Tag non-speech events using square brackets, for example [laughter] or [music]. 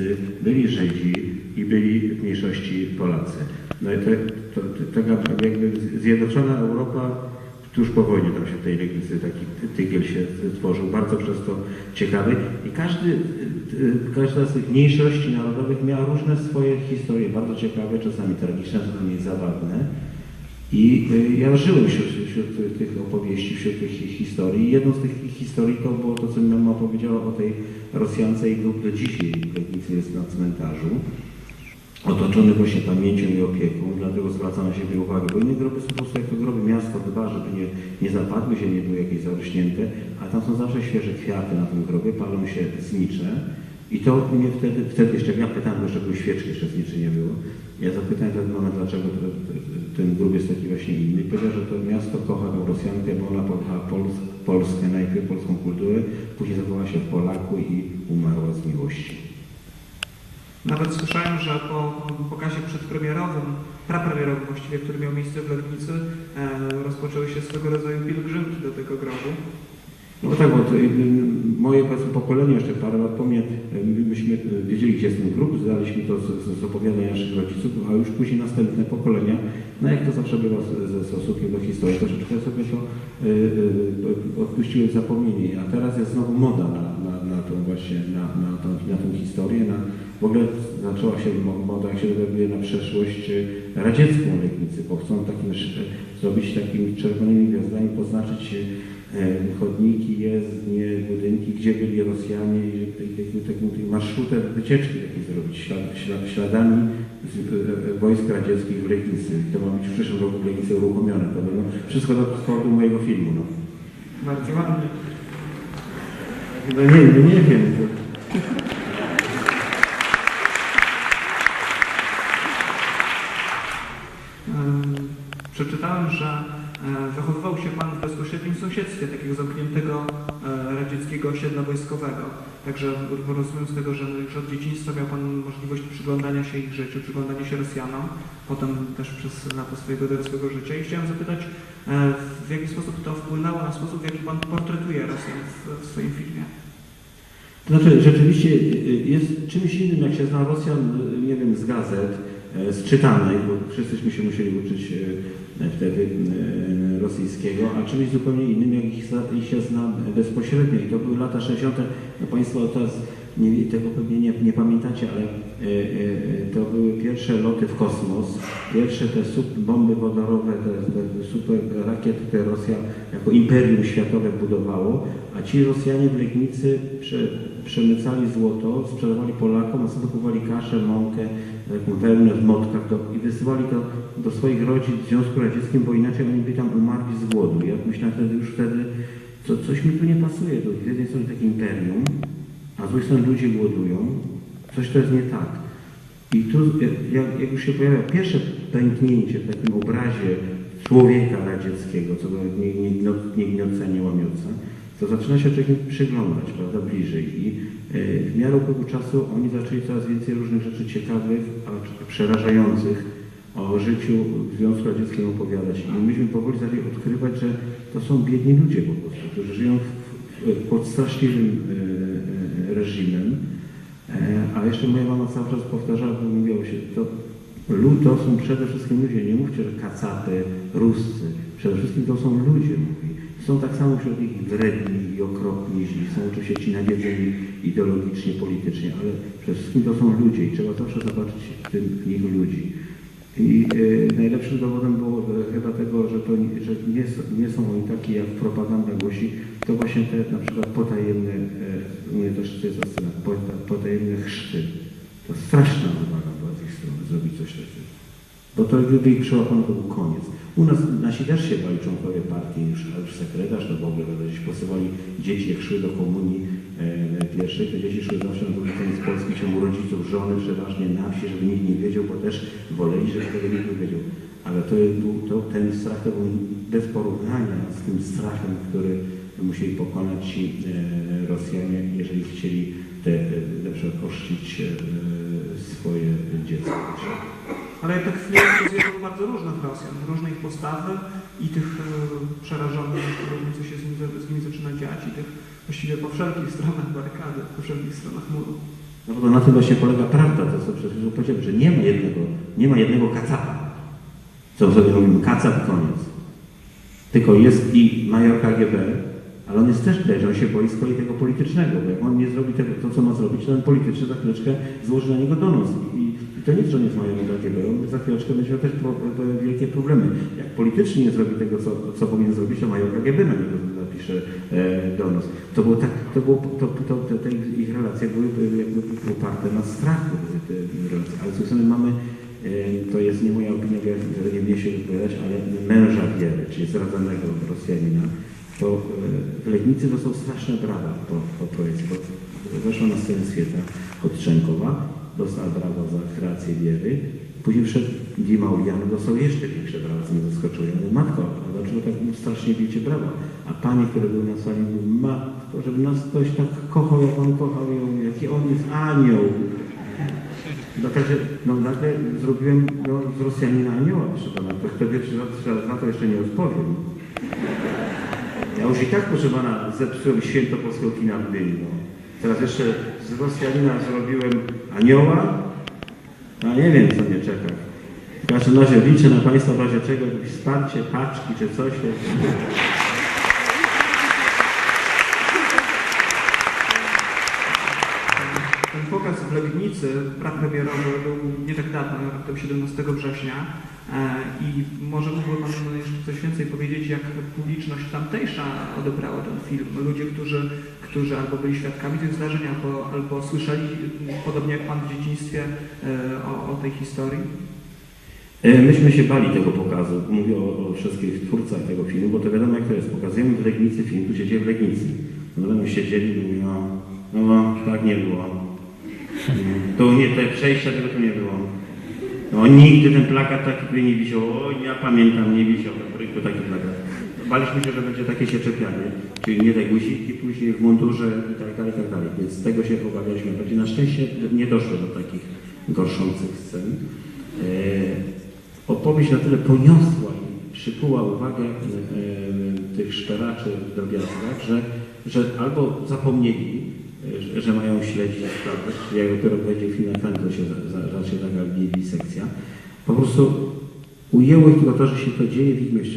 Niemcy, byli Żydzi i byli w mniejszości Polacy. No i to, to, to, jakby zjednoczona Europa tuż po wojnie tam się tej Legnicy taki tygiel się tworzył, bardzo przez to ciekawy i każdy, y, y, każda z tych mniejszości narodowych miała różne swoje historie, bardzo ciekawe, czasami tragiczne, czasami zabawne. I y, ja żyłem wśród, wśród tych opowieści, wśród tych historii. Jedną z tych historii to było to, co mama powiedziała o tej Rosjance i do dzisiaj Legnicy jest na cmentarzu. Otoczony właśnie pamięcią i opieką, dlatego zwraca na siebie uwagę, bo inne groby są po prostu jak to groby miasto dba, żeby nie, nie zapadły się, nie były jakieś zarośnięte, a tam są zawsze świeże kwiaty na tym grobie, palą się znicze. I to mnie wtedy, wtedy jeszcze ja pytałem, były świeczki, jeszcze zniczy nie było. Ja zapytałem wtedy moment, dlaczego ten grób jest taki właśnie inny. Powiedział, że to miasto kocha tą Rosjankę, bo ona kochała Pols Polskę, najpierw polską kulturę, później zakochała się w Polaku i umarła z miłości. Nawet słyszałem, że po pokazie przedpremierowym, prapremierowym właściwie, który miał miejsce w Legnicy, e, rozpoczęły się swego rodzaju pielgrzymki do tego grobu. No tak, bo to, y, moje powiedzmy, pokolenie jeszcze parę lat po mnie, y, myśmy y, wiedzieli, gdzie jest ten grób, zdaliśmy to z, z opowiadań naszych rodziców, a już później następne pokolenia, no jak to zawsze bywa ze stosunkiem do historii, troszeczkę sobie to y, y, odpuściły zapomnienie, a teraz jest znowu moda na, na, na tą właśnie, na, na, tą, na tą historię, na, w ogóle zaczęła się mo- moda, jak się dowiaduje, na przeszłość y, radziecką Legnicy, bo chcą takim, zrobić takimi czerwonymi gwiazdami, poznaczyć y, e, chodniki, jezdnie, budynki, gdzie byli Rosjanie i takim, takim, takim marszrutem wycieczki takiej zrobić, ślad, ślad, śladami e, e, wojsk radzieckich w Legnicy. To ma być w przyszłym roku w Legnicy uruchomione. To będą wszystko do powodu mojego filmu. No. Bardzo ładnie. No nie, no nie wiem. Przeczytałem, że e, zachowywał się Pan w bezpośrednim sąsiedztwie takiego zamkniętego e, radzieckiego osiedla wojskowego. Także rozumiem z tego, że już od dzieciństwa miał Pan możliwość przyglądania się ich życiu, przyglądania się Rosjanom, potem też przez lata swojego dorosłego życia. I chciałem zapytać, e, w jaki sposób to wpłynęło na sposób, w jaki Pan portretuje Rosjan w, w swoim filmie. Znaczy, rzeczywiście jest czymś innym, jak się zna Rosjan, nie wiem, z gazet, e, z czytanej, bo wszyscyśmy się musieli uczyć e, wtedy e, rosyjskiego, a czymś zupełnie innym, jak ich, ich się zna bezpośrednio. I to były lata 60. No Państwo teraz nie, tego pewnie nie, nie pamiętacie, ale e, e, to były pierwsze loty w kosmos, pierwsze te bomby wodorowe, te, te super rakiety, które Rosja jako imperium światowe budowało, a ci Rosjanie w Legnicy przemycali złoto, sprzedawali Polakom, a sobie kupowali kaszę, mąkę, wełnę w motkach do, i wysyłali to do swoich rodzin w Związku Radzieckim, bo inaczej oni by tam umarli z głodu. Ja myślałem wtedy już wtedy, co, coś mi tu nie pasuje. To z jednej strony takie imperium, a z drugiej strony ludzie głodują. Coś to jest nie tak. I tu, jak, jak już się pojawia pierwsze pęknięcie w takim obrazie człowieka radzieckiego, co do nie, nie, nie nie łamiąca, to zaczyna się człowiek przyglądać, prawda, bliżej. I e, w miarę upływu czasu oni zaczęli coraz więcej różnych rzeczy ciekawych, a przerażających o życiu w Związku Radzieckim opowiadać. I myśmy powoli zaczęli odkrywać, że to są biedni ludzie po prostu, którzy żyją w, w, pod straszliwym e, e, reżimem. E, A jeszcze moja mama cały czas powtarzała, bo mówiło się, to to są przede wszystkim ludzie, nie mówcie, że kacapy, ruscy, przede wszystkim to są ludzie, mówi. Są tak samo wśród nich wredni i okropni, źli, są oczywiście ci nawiedzeni ideologicznie, politycznie, ale przede wszystkim to są ludzie i trzeba zawsze zobaczyć w, tym, w nich ludzi. I e, najlepszym dowodem było e, chyba tego, że, to, że nie, nie są oni taki, jak propaganda głosi, to właśnie te na przykład potajemne, u mnie też to jest scena, pota, potajemne chrzty. To straszna uwaga była z ich strony zrobić coś takiego. Bo to gdyby ich przyłapano, to był koniec. U nas nasi też się bali członkowie partii, już, już sekretarz to w ogóle, gdzieś posyłali dzieci, jak szły do komunii e, pierwszej, to dzieci szły zawsze na drugi koniec Polski, ciągu rodziców, żony przeważnie na wsi, żeby nikt nie wiedział, bo też woleli, żeby tego nikt nie wiedział. Ale to to, ten strach to był bez porównania z tym strachem, który musieli pokonać ci e, Rosjanie, jeżeli chcieli te, e, na przykład oszczcić e, swoje dziecko. Ale te chwile pokazują bardzo różnych Rosjan, różne ich postawy i tych e, przerażonych co się z, nim, z nimi zaczyna dziać i tych właściwie po wszelkich stronach barykady, po wszelkich stronach muru. No bo na tym właśnie polega prawda, to co przed chwilą powiedziałem, że nie ma jednego, nie ma jednego kacapa. Co sobie mówimy, kacap koniec. Tylko jest i major KGB, ale on jest też też, on się boi z kolei tego politycznego, bo jak on nie zrobi tego, to co ma zrobić, to ten polityczny za chwileczkę złoży na niego donos. I, i to że on jest majorem KGB, on za chwileczkę będzie też pro, wielkie problemy. Jak politycznie nie zrobi tego, co, co powinien zrobić, to major KGB na niego napisze e, donos. To było tak, to było, to, to, to, te ich- relacje były jakby oparte na strachu, te, relacje. Ale z drugiej strony mamy E, To jest nie moja opinia, ja nie mnie się wypowiadać, ale męża wiery, czyli zdradzanego Rosjanina, to e, w Legnicy to są straszne brawa po, po projekcie, bo weszła na scenę świata Chodczenkowa, dostała brawa za kreację wiery, później wszedł Dima Uliany, dostał jeszcze większe brawa, co mnie zaskoczyło. Mówię, matko, a dlaczego tak strasznie bijecie brawa? A panie, które były na sali, mówią, matko, żeby nas ktoś tak kochał, jak on kochał ją, jaki on jest anioł. No także, no nagle zrobiłem no, z Rosjanina anioła, proszę pana. To kto pierwszy raz na to jeszcze nie odpowiem. Ja już i tak, proszę pana, zepsułem święto polskiego kina w Gdyni. No. Teraz jeszcze z Rosjanina zrobiłem anioła, a nie wiem, co mnie czeka. W każdym razie liczę na Państwa w razie czego, jakieś wsparcie, paczki czy coś. Ten pokaz w Legnicy, prapremierowy, był nie tak dawno, raptem 17 września i może mógłby Pan jeszcze coś więcej powiedzieć, jak publiczność tamtejsza odebrała ten film. Ludzie, którzy, którzy albo byli świadkami tych zdarzeń, albo, albo słyszeli, m, podobnie jak Pan w dzieciństwie, e, o, o tej historii. E, Myśmy się bali tego pokazu, mówię o, o wszystkich twórcach tego filmu, bo to wiadomo jak to jest. Pokazujemy w Legnicy film, tu się dzieje w Legnicy. No będą siedzieli i mówią, no, no tak nie było. [laughs] Mm, Tu nie, te przejścia tego tu nie było. No nigdy ten plakat taki nie wisiał. O, ja pamiętam, nie wisiał na projektu taki plakat. Baliśmy się, że będzie takie się czepianie, czyli nie te guziki później w mundurze i tak dalej, i tak dalej. Więc tego się obawialiśmy. Na szczęście nie doszło do takich gorszących scen. E, Odpowiedź na tyle poniosła i przykuła uwagę e, tych szperaczy w drobiazgach, że, że albo zapomnieli, e, że, mają śledzić sprawę, czy jak dopiero będzie ekranie, to się za- za- zacznie taka sekcja. Po prostu ujęło ich to, że się to dzieje w ich mieście.